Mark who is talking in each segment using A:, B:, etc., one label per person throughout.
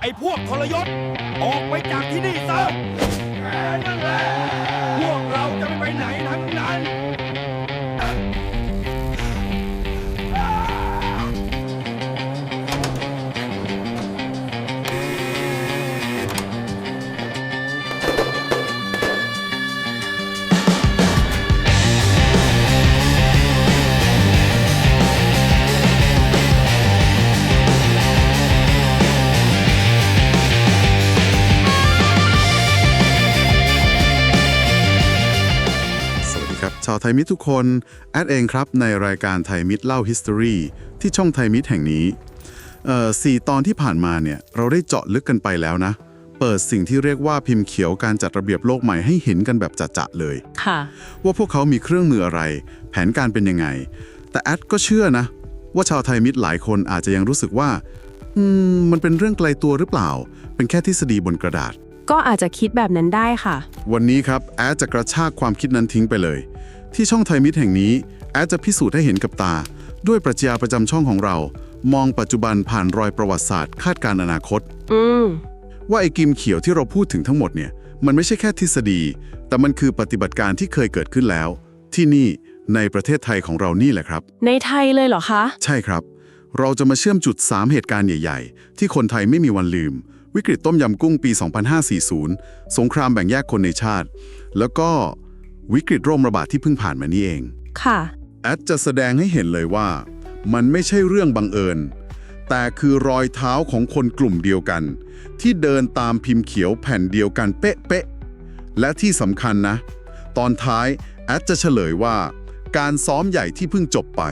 A: ไอ้พวกทรยศ ออกไปจากที่นี่ซะแค่นั้นแหละพวกเราจะไม่ไปไหนทั้งนั้นา
B: วไทยมิตรทุกคน แอดเองครับในรายการไทยมิตรเล่า History ที่ช่องไทยมิตรแห่งนี้เอ่อสี่ตอนที่ผ่านมาเนี่ยเราได้เจาะลึกกันไปแล้วนะ เปิดสิ่งที่เรียกว่าพิมพ์เขียวการจัดระเบียบโลกใหม่ให้เห็นกันแบบจะๆเลย
C: ค่ะ
B: ว่าพวกเขามีเครื่องมืออะไร แผนการเป็นยังไง แต่แอดก็เชื่อนะ ว่าชาวไทยมิตรหลายคนอาจจะยังรู้สึกว่าอืมมันเป็นเรื่องไกลตัวหรือเปล่า เป็นแค่ทฤษฎีบนกระดาษ
C: ก็อาจจะคิดแบบนั้นได้ค่ะ
B: วันนี้ครับแอดจะกระชากความคิดนั้นทิ้งไปเลย ที่ช่องไทยมิตรแห่งนี้แอดจะพิสูจน์ให้เห็นกับตา ด้วยปรัชญาประจำช่องของเรา มองปัจจุบันผ่านรอยประวัติศาสตร์ คาดการณ์อนาคต
C: อืม
B: ว่าไอ้กิมเขียวที่เราพูดถึงทั้งหมดเนี่ย มันไม่ใช่แค่ทฤษฎี แต่มันคือปฏิบัติการที่เคยเกิดขึ้นแล้ว ที่นี่ในประเทศไทยของเรานี่แหละครับ
C: ในไทยเลยเหรอคะ
B: ใช่ครับ เราจะมาเชื่อมจุด 3 เหตุการณ์ใหญ่ ๆ ที่คนไทยไม่มีวันลืม วิกฤตต้มยำกุ้งปี 2540 สงครามแบ่งแยกคนในชาติ แล้วก็ วิกฤตโรคระบาดที่เพิ่งผ่านมานี่เอง
C: ค่ะ
B: แอดจะแสดงให้เห็นเลยว่า มันไม่ใช่เรื่องบังเอิญ แต่คือรอยเท้าของคนกลุ่มเดียวกัน ที่เดินตามพิมพ์เขียวแผ่นเดียวกันเป๊ะๆ และที่สำคัญนะ ตอนท้ายแอดจะเฉลยว่า การซ้อมใหญ่ที่เพิ่งจบไป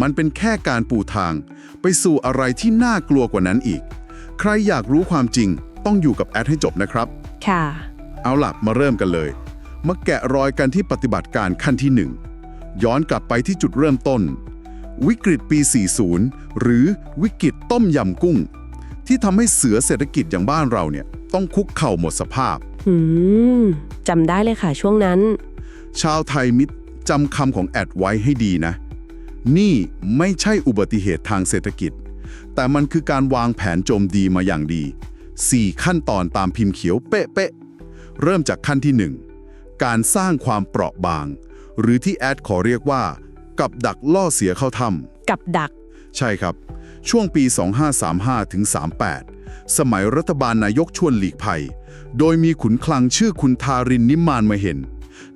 B: มันเป็นแค่การปูทาง ไปสู่อะไรที่น่ากลัวกว่านั้นอีก ใครอยากรู้ความจริงต้องอยู่กับแอดให้จบนะครับ
C: ค่ะ
B: เอาล่ะมาเริ่มกันเลย มาแกะรอยกันที่ปฏิบัติการขั้นที่ 1 ย้อนกลับไปที่จุดเริ่มต้น วิกฤตปี 40 หรือวิกฤตต้มยำกุ้ง ที่ทำให้เสือเศรษฐกิจอย่างบ้านเราเนี่ยต้องคุกเข่าหมดสภาพ
C: อืมจำได้เลยค่ะช่วงนั้น
B: ชาวไทยมิตรจำคำของแอดไว้ให้ดีนะ นี่ไม่ใช่อุบัติเหตุทางเศรษฐกิจ แต่มันคือการวางแผนโจมดีมาอย่างดี 4 ขั้นตอนตามพิมพ์เขียวเป๊ะๆเริ่มจากขั้นที่1 การสร้างความเปราะบาง หรือที่แอดขอเรียกว่า กับดักล่อเสียเข้าถ้ำ
C: กับดัก
B: ใช่ครับ ช่วงปี 2535ถึง38 สมัยรัฐบาลนายกชวนหลีกภัย โดยมีขุนคลังชื่อคุณทารินนิมมานมาเห็น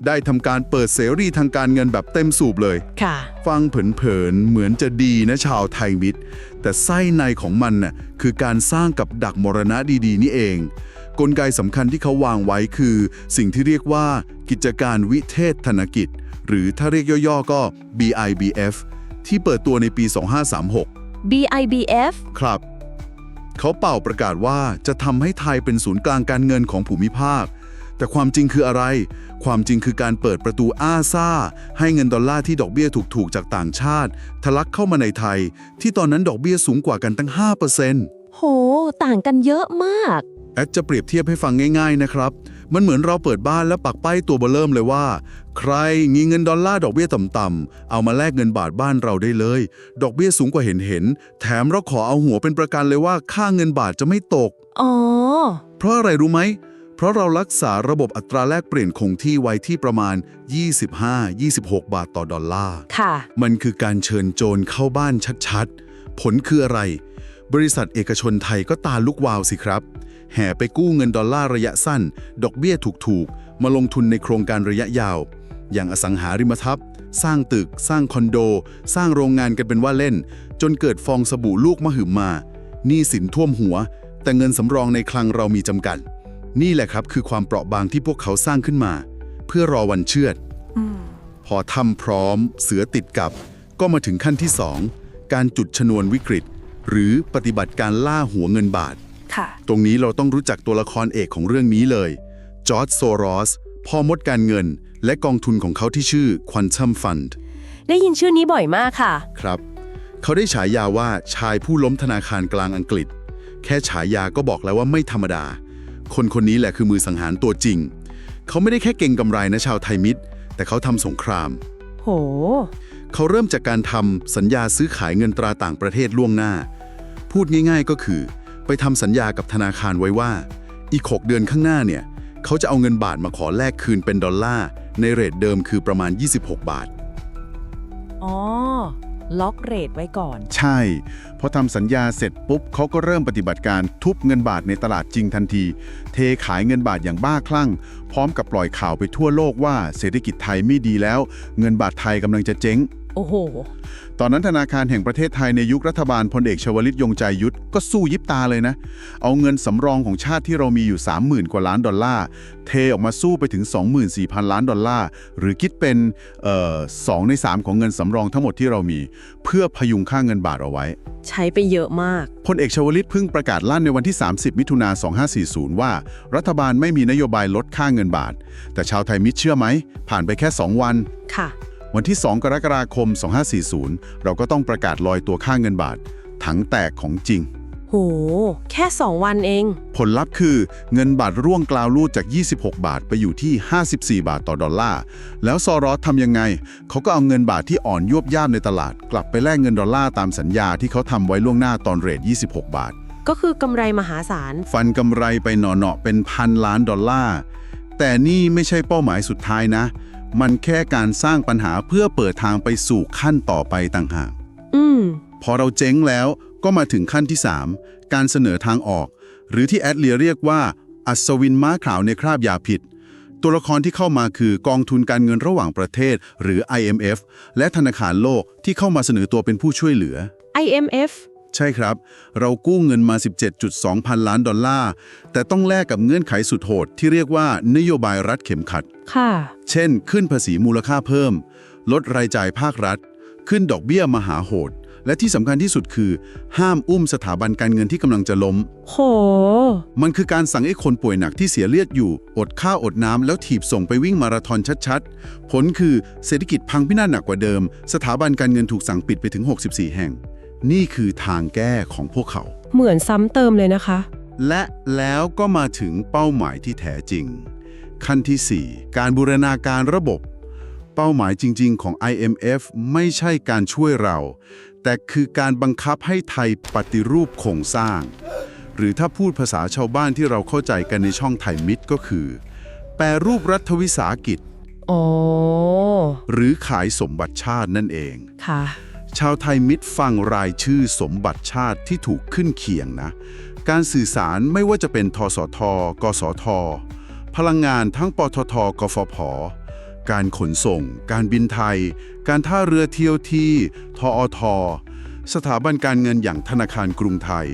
B: ได้ทำการเปิดเสรีทางการเงินแบบเต็มสูบเลย
C: ค่ะ
B: ฟังเผินๆเหมือนจะดีนะชาวไทยมิตร แต่ไส้ในของมันน่ะคือการสร้างกับดักมรณะดีๆ นี่เอง กลไกสำคัญที่เขาวางไว้คือ สิ่งที่เรียกว่ากิจการวิเทศธนกิจ หรือถ้าเรียกย่อๆก็ BIBF ที่เปิดตัวในปี 2536
C: BIBF
B: ครับ เขาเป่าประกาศว่าจะทำให้ไทยเป็นศูนย์กลางการเงินของภูมิภาค แต่ความจริงคืออะไร ความจริงคือการเปิดประตูอ้าซ่า ให้เงินดอลลาร์ที่ดอกเบี้ยถูกๆ จากต่างชาติทะลักเข้ามาในไทย ที่ตอนนั้นดอกเบี้ยสูงกว่ากันตั้ง 5%
C: โห ต่างกันเยอะมาก
B: แอดจะเปรียบเทียบให้ฟังง่าย ๆ นะครับ มันเหมือนเราเปิดบ้านแล้วปักป้ายตัวเบอร์เริ่มเลยว่า ใครมีเงินดอลลาร์ดอกเบี้ยต่ำๆเอามาแลกเงินบาทบ้านเราได้เลย ดอกเบี้ยสูงกว่าเห็นเห็นๆแถมเราขอเอาหัวเป็นประกันเลยว่าค่าเงินบาทจะไม่ตก
C: อ๋อ
B: เพราะอะไรรู้ไหม เพราะเรารักษาระบบอัตราแลกเปลี่ยนคงที่ไว้ที่ประมาณ 25-26 บาทต่อดอลลาร์
C: ค่ะ
B: มันคือการเชิญโจรเข้าบ้านชัดๆ ผลคืออะไร บริษัทเอกชนไทยก็ตาลุกวาวสิครับ แห่ไปกู้เงินดอลลาร์ระยะสั้น ดอกเบี้ยถูกๆ มาลงทุนในโครงการระยะยาว อย่างอสังหาริมทรัพย์ สร้างตึก สร้างคอนโด สร้างโรงงานกันเป็นว่าเล่น จนเกิดฟองสบู่ลูกมหึมาหนี้สินท่วมหัว แต่เงินสำรองในคลังเรามีจำกัด นี่แหละครับคือความเปราะบางที่พวกเขาสร้างขึ้นมา เพื่อรอวันเชือดพอทำพร้อม เสือติดกับ ก็มาถึงขั้นที่ 2 การจุดชนวนวิกฤต หรือปฏิบัติการล่าหัวเงินบาท ตรงนี้เราต้องรู้จักตัวละครเอกของเรื่องนี้เลย จอร์จโซรอส พ่อมดการเงิน และกองทุนของเขาที่ชื่อ Quantum Fund
C: ได้ยินชื่อนี้บ่อยมากค่ะ
B: ครับ เขาได้ฉายาว่าชายผู้ล้มธนาคารกลางอังกฤษ แค่ฉายาก็บอกแล้วว่าไม่ธรรมดา คนคนนี้แหละคือมือสังหารตัวจริง เขาไม่ได้แค่เก่งกำไรนะชาวไทยมิตร แต่เขาทำสงคราม
C: โห
B: เขาเริ่มจากการทำสัญญาซื้อขายเงินตราต่างประเทศล่วงหน้า พูดง่าย ๆ ก็คือ
D: ไปทำสัญญากับธนาคารไว้ว่า อีก 6 เดือนข้างหน้าเนี่ย เขาจะเอาเงินบาทมาขอแลกคืนเป็นดอลลาร์ ในเรทเดิมคือประมาณ 26 บาท
E: อ๋อ ล็อกเรทไว้ก่อน
B: ใช่ พอทำสัญญาเสร็จปุ๊บเขาก็เริ่มปฏิบัติการทุบเงินบาทในตลาดจริงทันที เทขายเงินบาทอย่างบ้าคลั่ง พร้อมกับปล่อยข่าวไปทั่วโลกว่าเศรษฐกิจไทยไม่ดีแล้ว เงินบาทไทยกำลังจะเจ๊ง
E: โอ้โห
B: ตอนนั้นธนาคารแห่งประเทศไทยในยุครัฐบาลพลเอกชวลิตยงใจยุทธก็สู้ยิบตาเลยนะ เอาเงินสำรองของชาติที่เรามีอยู่ 30,000 กว่าล้านดอลลาร์ เทออกมาสู้ไปถึง 24,000 ล้านดอลลาร์ หรือคิดเป็นเอ่อสองใน 3 ของเงินสำรองทั้งหมดที่เรามี เพื่อพยุงค่าเงินบาทเอาไว้
C: ใช้ไปเยอะมาก
B: พลเอกชวลิตเพิ่งประกาศลั่นในวันที่ 30 มิถุนา2540 ว่า รัฐบาลไม่มีนโยบายลดค่าเงินบาท แต่ชาวไทยมิตรเชื่อไหมผ่านไปแค่ 2 วัน
C: ค่ะ
B: วันที่ 2 กรกฎาคม 2540 เราก็ต้องประกาศลอยตัวค่าเงินบาท ถังแตกของจริง
C: โห แค่ 2 วันเอง
B: ผลลัพธ์คือเงินบาทร่วงกลาวลูดจาก 26 บาทไปอยู่ที่ 54 บาทต่อดอลลาร์ แล้วซอรอสทำยังไง เขาก็เอาเงินบาทที่อ่อนยวบย่ามในตลาด กลับไปแลกเงินดอลลาร์ตามสัญญาที่เขาทำไว้ล่วงหน้าตอนเรท26 บาท
C: ก็คือกำไรมหาศาล
B: ฟันกำไรไปหนอๆเป็นพันล้านดอลลาร์ แต่นี่ไม่ใช่เป้าหมายสุดท้ายนะ มันแค่การสร้างปัญหาเพื่อเปิดทางไปสู่ขั้นต่อไปต่างหาก
C: อืม
B: พอเราเจ๊งแล้วก็มาถึงขั้นที่ 3 การเสนอทางออก หรือที่แอดเลียเรียกว่า อัศวินม้าขาวในคราบยาผิด ตัวละครที่เข้ามาคือกองทุนการเงินระหว่างประเทศ หรือ IMF และธนาคารโลกที่เข้ามาเสนอตัวเป็นผู้ช่วยเหลือ
C: IMF
B: ใช่ครับ เรากู้เงินมา 17.2 พันล้านดอลลาร์ แต่ต้องแลกกับเงื่อนไขสุดโหด ที่เรียกว่านโยบายรัฐเข็มขัด
C: ค่ะ
B: เช่น ขึ้นภาษีมูลค่าเพิ่ม ลดรายจ่ายภาครัฐ ขึ้นดอกเบี้ยมหาโหด และที่สำคัญที่สุดคือ ห้ามอุ้มสถาบันการเงินที่กำลังจะล้ม
C: โห
B: มันคือการสั่งให้คนป่วยหนักที่เสียเลือดอยู่ อดข้าวอดน้ำแล้วถีบส่งไปวิ่งมาราธอนชัดๆ ผลคือเศรษฐกิจพังพินาศหนักกว่าเดิม สถาบันการเงินถูกสั่งปิดไปถึง 64 แห่ง นี่คือทางแก้ของพวกเขา
C: เหมือนซ้ำเติมเลยนะคะ
B: และแล้วก็มาถึงเป้าหมายที่แท้จริง ขั้นทีสี่ 4 การบูรณาการระบบ เป้าหมายจริง ๆ ของ IMF ไม่ใช่การช่วยเรา แต่คือการบังคับให้ไทยปฏิรูปโครงสร้าง หรือถ้าพูดภาษาชาวบ้านที่เราเข้าใจกันในช่องไทยมิตรก็คือ แปรรูปรัฐวิสาหกิจ
C: อ๋อ
B: หรือขายสมบัติชาตินั่นเอง
C: ค่ะ
B: ชาวไทยมิตรฟังรายชื่อสมบัติชาติที่ถูกขึ้นเคียงนะ การสื่อสารไม่ว่าจะเป็นทสท กสท พลังงานทั้งปทท กฟผ การขนส่ง การบินไทย การท่าเรือเที่ยวที่ทอท สถาบันการเงินอย่างธนาคารกรุงไทย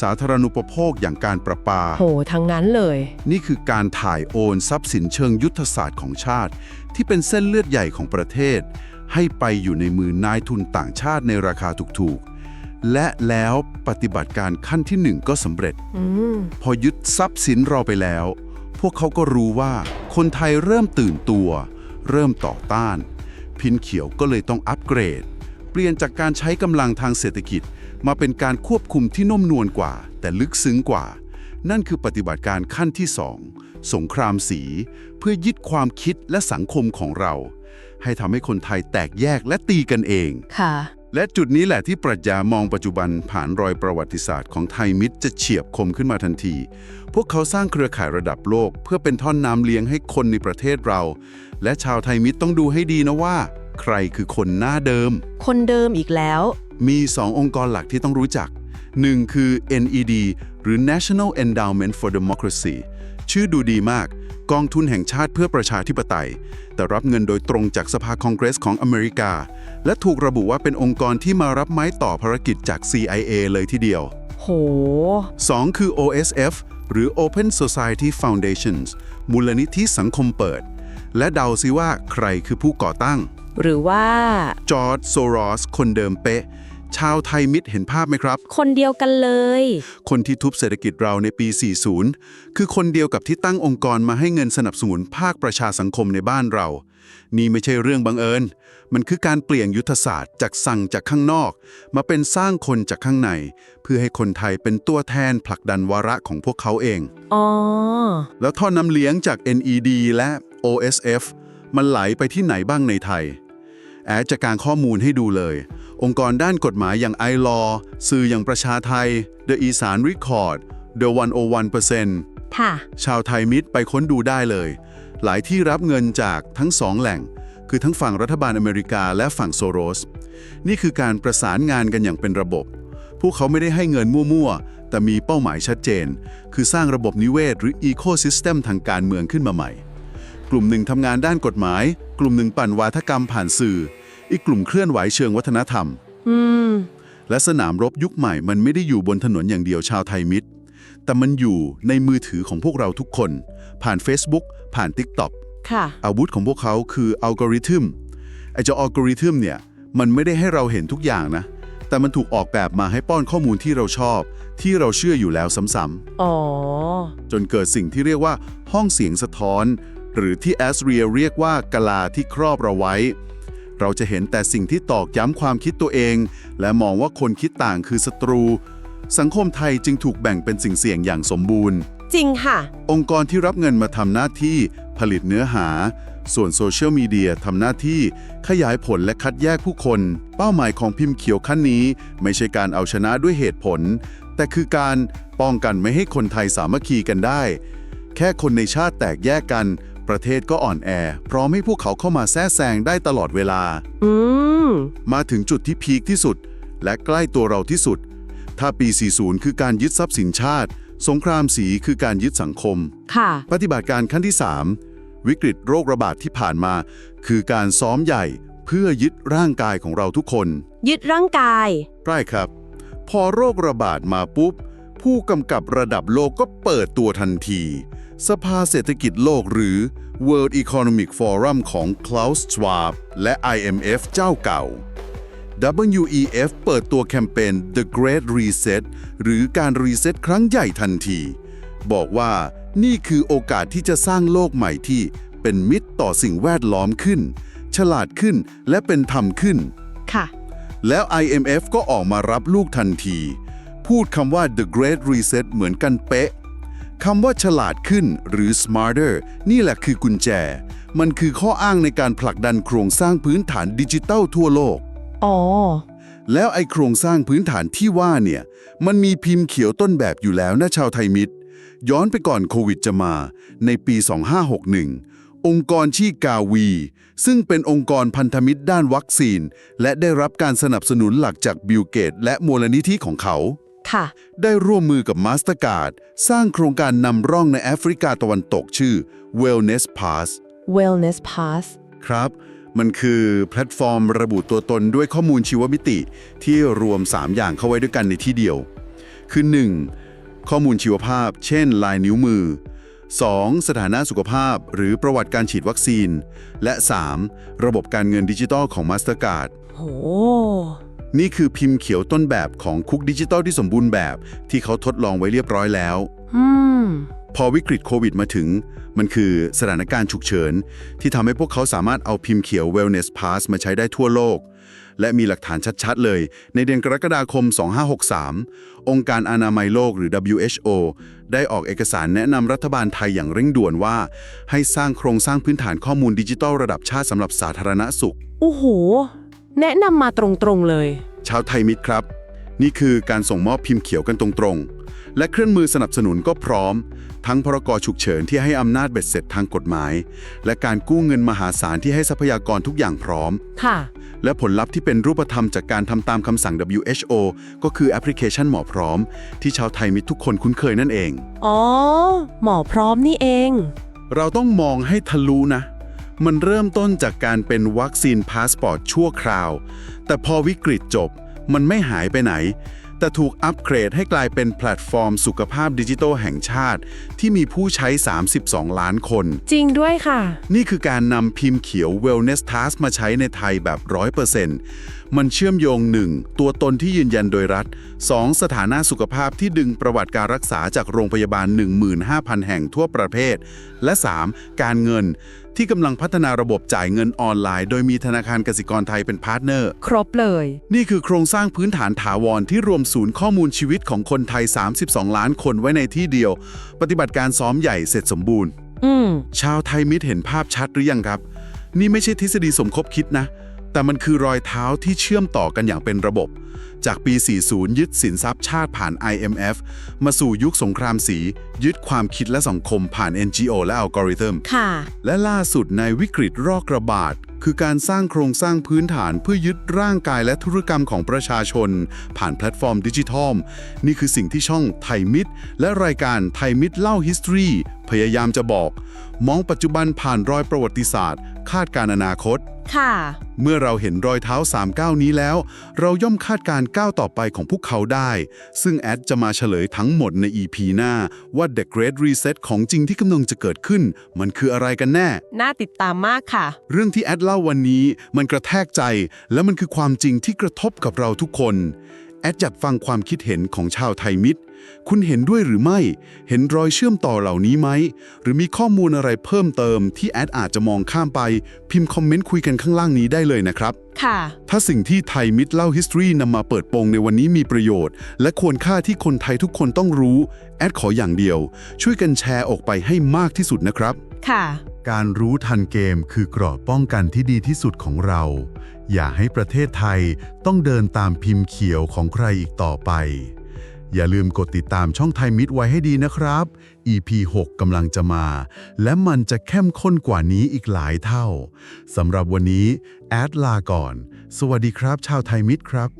B: สาธารณูปโภคอย่างการประปา
C: โห ทั้งนั้นเลย
B: นี่คือการถ่ายโอนทรัพย์สินเชิงยุทธศาสตร์ของชาติ ที่เป็นเส้นเลือดใหญ่ของประเทศ ให้ไปอยู่ในมือนายทุนต่างชาติในราคาถูกๆ และแล้วปฏิบัติการขั้นที่หนึ่งก็สำเร็จ
C: อืม
B: พอยึดทรัพย์สินเราไปแล้ว พวกเขาก็รู้ว่าคนไทยเริ่มตื่นตัว เริ่มต่อต้าน พินเขียวก็เลยต้องอัปเกรด เปลี่ยนจากการใช้กำลังทางเศรษฐกิจ มาเป็นการควบคุมที่นุ่มนวลกว่า แต่ลึกซึ้งกว่า นั่นคือปฏิบัติการขั้นที่สองสงครามสี เพื่อยึดความคิดและสังคมของเรา ให้ทำให้คนไทยแตกแยกและตีกันเอง
C: ค่ะ
B: และจุดนี้แหละที่ปรัชญามองปัจจุบันผ่านรอยประวัติศาสตร์ของไทยมิตรจะเฉียบคมขึ้นมาทันที พวกเขาสร้างเครือข่ายระดับโลก เพื่อเป็นท่อนน้ำเลี้ยงให้คนในประเทศเรา และชาวไทยมิตรต้องดูให้ดีนะว่า ใครคือคนหน้าเดิม
E: คนเดิมอีกแล้ว
B: มี2องค์กรหลักที่ต้องรู้จัก1คือ NED หรือ National Endowment for Democracy ชื่อดูดีมาก กองทุนแห่งชาติเพื่อประชาธิปไตย แต่รับเงินโดยตรงจากสภาคองเกรสของอเมริกา และถูกระบุว่าเป็นองค์กรที่มารับไม้ต่อภารกิจจาก CIA เลยทีเดียว
E: โห
B: 2 คือ OSF หรือ Open Society Foundations มูลนิธิสังคมเปิด และเดาซิว่าใครคือผู้ก่อตั้ง
C: หรือว่า
B: จอร์จโซรอสคนเดิมเป๊ะ ชาวไทยมิตรเห็นภาพไหมครับ
C: คนเดียวกันเลย
B: คนที่ทุบเศรษฐกิจเราในปี 40 คือคนเดียวกับที่ตั้งองค์กรมาให้เงินสนับสนุนภาคประชาสังคมในบ้านเรา นี่ไม่ใช่เรื่องบังเอิญ มันคือการเปลี่ยนยุทธศาสตร์จากสั่งจากข้างนอก มาเป็นสร้างคนจากข้างใน เพื่อให้คนไทยเป็นตัวแทนผลักดันวาระของพวกเขาเอง
C: อ๋อ
B: แล้วท่อน้ำเลี้ยงจาก NED และ OSF มันไหลไปที่ไหนบ้างในไทย แอดจะการข้อมูลให้ดูเลย องค์กรด้านกฎหมายอย่าง i l a w สื่ออย่างประชาไทย The อีสาน Record The 101%
C: ค่ะ
B: ชาวไทยมิตรไปค้นดูได้เลย หลายที่รับเงินจากทั้งสองแหล่ง คือทั้งฝั่งรัฐบาลอเมริกาและฝั่งโซโรส นี่คือการประสานงานกันอย่างเป็นระบบ พวกเขาไม่ได้ให้เงินมั่วๆ แต่มีเป้าหมายชัดเจน คือสร้างระบบนิเวศหรืออีโคซิสเต็มทางการเมืองขึ้นมาใหม่ กลุ่มหนึ่งทำงานด้านกฎหมาย กลุ่มหนึ่งปั่นวาทกรรมผ่านสื่อ อีกกลุ่มเคลื่อนไหวเชิงวัฒนธรรม
C: อืม
B: และสนามรบยุคใหม่มันไม่ได้อยู่บนถนนอย่างเดียวชาวไทยมิตร แต่มันอยู่ในมือถือของพวกเราทุกคน ผ่าน Facebook ผ่าน TikTok
C: ค่ะ
B: อาวุธของพวกเขาคืออัลกอริทึมไอ้เจ้าอัลกอริทึมเนี่ย มันไม่ได้ให้เราเห็นทุกอย่างนะ แต่มันถูกออกแบบมาให้ป้อนข้อมูลที่เราชอบ ที่เราเชื่ออยู่แล้วซ้ำ
C: อ๋อ
B: ๆ จนเกิดสิ่งที่เรียกว่าห้องเสียงสะท้อน หรือที่แอสเรียเรียกว่ากะลาที่ครอบเราไว้ เราจะเห็นแต่สิ่งที่ตอกย้ำความคิดตัวเอง และมองว่าคนคิดต่างคือศัตรู สังคมไทยจึงถูกแบ่งเป็นสิ่งเสี่ยงอย่างสมบูรณ์
C: จริงค่ะ
B: องค์กรที่รับเงินมาทำหน้าที่ผลิตเนื้อหา ส่วนโซเชียลมีเดียทำหน้าที่ขยายผลและคัดแยกผู้คน เป้าหมายของพิมพ์เขียวขั้นนี้ ไม่ใช่การเอาชนะด้วยเหตุผล แต่คือการป้องกันไม่ให้คนไทยสามัคคีกันได้ แค่คนในชาติแตกแยกกัน ประเทศก็อ่อนแอ พร้อมให้พวกเขาเข้ามาแทรกแซงได้ตลอดเวลา
C: อืม
B: มาถึงจุดที่พีคที่สุด และใกล้ตัวเราที่สุด ถ้าปี 40 คือการยึดทรัพย์สินชาติ สงครามสีคือการยึดสังคม
C: ค่ะ
B: ปฏิบัติการขั้นที่ 3 วิกฤตโรคระบาดที่ผ่านมา คือการซ้อมใหญ่เพื่อยึดร่างกายของเราทุกคน
C: ยึดร่างกาย
B: ใช่ครับ พอโรคระบาดมาปุ๊บ ผู้กำกับระดับโลกก็เปิดตัวทันที สภาเศรษฐกิจโลกหรือ World Economic Forum ของ Klaus Schwab และ IMF เจ้าเก่า WEF เปิดตัวแคมเปญ The Great Reset หรือการรีเซ็ตครั้งใหญ่ทันที บอกว่านี่คือโอกาสที่จะสร้างโลกใหม่ที่เป็นมิตรต่อสิ่งแวดล้อมขึ้น ฉลาดขึ้นและเป็นธรรมขึ้น
C: ค่ะ
B: แล้ว IMF ก็ออกมารับลูกทันที พูดคำว่า The Great Reset เหมือนกันเป๊ะ คำว่าฉลาดขึ้นหรือ smarter นี่แหละคือกุญแจ มันคือข้ออ้างในการผลักดันโครงสร้างพื้นฐานดิจิตัลทั่วโลก
C: อ๋อ
B: แล้วไอโครงสร้างพื้นฐานที่ว่าเนี่ย มันมีพิมพ์เขียวต้นแบบอยู่แล้วนะชาวไทยมิตร ย้อนไปก่อนโควิดจะมา ในปี 2561 องค์กรชื่อกาวี ซึ่งเป็นองค์กรพันธมิตรด้านวัคซีน และได้รับการสนับสนุนหลักจากบิลเกต และมูลนิธิของเขา
C: ค่ะ
B: ได้ร่วมมือกับมาสเตอร์การ์ดสร้างโครงการนำร่องในแอฟริกาตะวันตกชื่อ Wellness Pass
C: wellness pass
B: ครับ มันคือแพลตฟอร์มระบุตัวตนด้วยข้อมูลชีวมิติ ที่รวม 3 อย่างเข้าไว้ด้วยกันในที่เดียว คือ 1. ข้อมูลชีวภาพ เช่น ลายนิ้วมือ 2. สถานะสุขภาพ หรือประวัติการฉีดวัคซีน และ 3. ระบบการเงินดิจิทัลของ Mastercard
C: โห
B: นี่คือพิมพ์เขียวต้นแบบของคุกดิจิทัลที่สมบูรณ์แบบ ที่เขาทดลองไว้เรียบร้อยแล้ว
C: อืม
B: พอวิกฤตโควิดมาถึง มันคือสถานการณ์ฉุกเฉิน ที่ทำให้พวกเขาสามารถเอาพิมพ์เขียว Wellness Pass มาใช้ได้ทั่วโลก และมีหลักฐานชัดๆ เลย ในเดือนกรกฎาคม 2563 องค์การอนามัยโลกหรือ WHO ได้ออกเอกสารแนะนำรัฐบาลไทยอย่างเร่งด่วนว่า ให้สร้างโครงสร้างพื้นฐานข้อมูลดิจิทัลระดับชาติสำหรับสาธารณสุข
C: โอ้โห แนะนำมาตรงๆเลย
B: ชาวไทยมิตรครับ นี่คือการส่งมอบพิมพ์เขียวกันตรงๆ และเครื่องมือสนับสนุนก็พร้อม ทั้งพรกฉุกเฉินที่ให้อำนาจเบ็ดเสร็จทางกฎหมาย และการกู้เงินมหาศาลที่ให้ทรัพยากรทุกอย่างพร้อม
C: ค่ะ
B: และผลลัพธ์ที่เป็นรูปธรรมจากการทำตามคำสั่ง WHO ก็คือแอปพลิเคชันหมอพร้อม ที่ชาวไทยมิตรทุกคนคุ้นเคยนั่นเอง
C: อ๋อ หมอพร้อมนี่เอง
B: เราต้องมองให้ทะลุนะ มันเริ่มต้นจากการเป็นวัคซีนพาสปอร์ตชั่วคราว แต่พอวิกฤตจบ มันไม่หายไปไหน แต่ถูกอัปเกรดให้กลายเป็นแพลตฟอร์มสุขภาพดิจิทัลแห่งชาติ ที่มีผู้ใช้ 32 ล้านคน
C: จริงด้วยค่ะ
B: นี่คือการนำพิมพ์เขียว Wellness Task มาใช้ในไทยแบบ 100%มันเชื่อมโยง 1. ตัวตนที่ยืนยันโดยรัฐ 2. สถานะสุขภาพที่ดึงประวัติการรักษาจากโรงพยาบาล 15,000 แห่งทั่วประเทศ และ 3. การเงิน ที่กำลังพัฒนาระบบจ่ายเงินออนไลน์ โดยมีธนาคารกสิกรไทยเป็นพาร์ทเนอร์
C: ครบเลย
B: นี่คือโครงสร้างพื้นฐานถาวรที่รวมศูนย์ข้อมูลชีวิตของคนไทย 32 ล้านคนไว้ในที่เดียว ปฏิบัติการซ้อมใหญ่เสร็จสมบูรณ์
C: อืม
B: ชาวไทยมิตรเห็นภาพชัดหรือยังครับ นี่ไม่ใช่ทฤษฎีสมคบคิดนะ แต่มันคือรอยเท้าที่เชื่อมต่อกันอย่างเป็นระบบ จากปี 40 ยึดสินทรัพย์ชาติผ่าน IMF มาสู่ยุคสงครามสี ยึดความคิดและสังคมผ่าน NGO และอัลกอริทึม
C: ค่ะ
B: และล่าสุดในวิกฤตโรคระบาด คือการสร้างโครงสร้างพื้นฐานเพื่อยึดร่างกายและธุรกรรมของประชาชน ผ่านแพลตฟอร์มดิจิทัล นี่คือสิ่งที่ช่องไทยมิตรและรายการไทยมิตรเล่า History พยายามจะบอก มองปัจจุบันผ่านรอยประวัติศาสตร์ คาดการณ์อนาคต
C: ค่ะ
B: เมื่อเราเห็นรอยเท้า3ก้าวนี้แล้ว เราย่อมคาดการณ์ก้าวต่อไปของพวกเขาได้ ซึ่งแอดจะมาเฉลยทั้งหมดใน EP หน้า ว่า The Great Reset ของจริงที่กำลังจะเกิดขึ้น มันคืออะไรกันแน่
C: น่าติดตามมากค่ะ
B: เรื่องที่แอดเล่าวันนี้มันกระแทกใจ และมันคือความจริงที่กระทบกับเราทุกคน แอดอยากฟังความคิดเห็นของชาวไทยมิตร คุณเห็นด้วยหรือไม่ เห็นรอยเชื่อมต่อเหล่านี้ไหม หรือมีข้อมูลอะไรเพิ่มเติมที่แอดอาจจะมองข้ามไป พิมพ์คอมเมนต์คุยกันข้างล่างนี้ได้เลยนะครับ
C: ค่ะ
B: ถ้าสิ่งที่ไทยมิตรเล่า history นำมาเปิดโปงในวันนี้มีประโยชน์ และควรค่าที่คนไทยทุกคนต้องรู้ แอดขออย่างเดียว ช่วยกันแชร์ออกไปให้มากที่สุดนะครับ
C: ค่ะ
D: การรู้ทันเกมคือกรอบป้องกันที่ดีที่สุดของเรา อย่าให้ประเทศไทยต้องเดินตามพิมพ์เขียวของใครอีกต่อไป อย่าลืมกดติดตามช่องไทยมิตรไว้ให้ดีนะครับ EP 6กำลังจะมา และมันจะเข้มข้นกว่านี้อีกหลายเท่าสำหรับวันนี้ แอดลาก่อน สวัสดีครับ ชาวไทยมิตรครับ